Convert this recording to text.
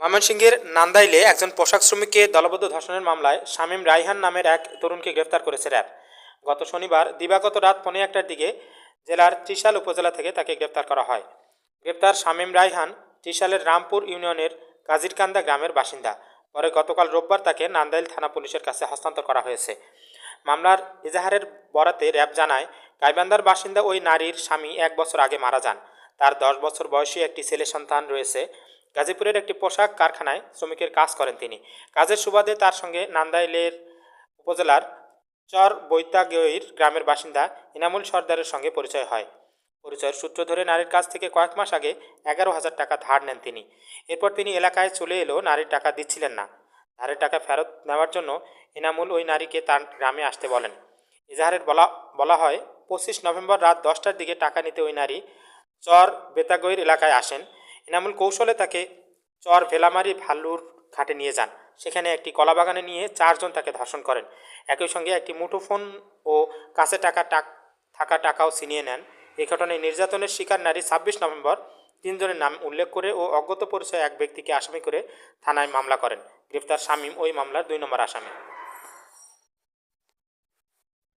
ময়মনসিংহের নান্দাইলে একজন পোশাক শ্রমিককে দলবদ্ধ ধর্ষণের মামলায় শামীম রাইহান নামের এক তরুণকে গ্রেফতার করেছে র্যাব। গত শনিবার দিবাগত রাত পনে একটার দিকে জেলার ত্রিশাল উপজেলা থেকে তাকে গ্রেফতার করা হয়। গ্রেপ্তার শামীম রাইহান ত্রিশালের রামপুর ইউনিয়নের কাজিরকান্দা গ্রামের বাসিন্দা। পরে গতকাল রোববার তাকে নান্দাইল থানা পুলিশের কাছে হস্তান্তর করা হয়েছে। মামলার এজাহারের বরাতে র্যাব জানায় গাইবান্দার বাসিন্দা ওই নারীর স্বামী এক বছর আগে মারা যান। তার দশ বছর বয়সী একটি ছেলে সন্তান রয়েছে। গাজীপুরের একটি পোশাক কারখানায় শ্রমিকের কাজ করেন তিনি। কাজের সুবাদে তার সঙ্গে নান্দাইলের উপজেলার চর বৈতাগৈর গ্রামের বাসিন্দা ইনামুল সর্দারের সঙ্গে পরিচয় হয়। পরিচয়ের সূত্র ধরে নারীর কাছ থেকে কয়েক মাস আগে এগারো হাজার টাকা ধার নেন তিনি। এরপর তিনি এলাকায় চলে এলেও নারীর টাকা দিচ্ছিলেন না। ধারের টাকা ফেরত নেওয়ার জন্য ইনামুল ওই নারীকে তার গ্রামে আসতে বলেন। ইজাহারের বলা বলা হয়, পঁচিশ নভেম্বর রাত দশটার দিকে টাকা নিতে ওই নারী চর বেতাগৈর এলাকায় আসেন। ইনামুল কৌশলে তাকে চর ভেলামারি ভাল্লুর ঘাটে নিয়ে যান। সেখানে একটি কলাবাগানে নিয়ে চারজন তাকে ধর্ষণ করেন। একই সঙ্গে একটি মুঠোফোন ও কাছে টাকা টাক, থাকা টাকাও ছিনিয়ে নেন। এই ঘটনায় নির্যাতনের শিকার নারী ছাব্বিশ নভেম্বর তিনজনের নাম উল্লেখ করে ও অজ্ঞাত পরিচয় এক ব্যক্তিকে আসামি করে থানায় মামলা করেন। গ্রেফতার শামীম ওই মামলার দুই নম্বর আসামি।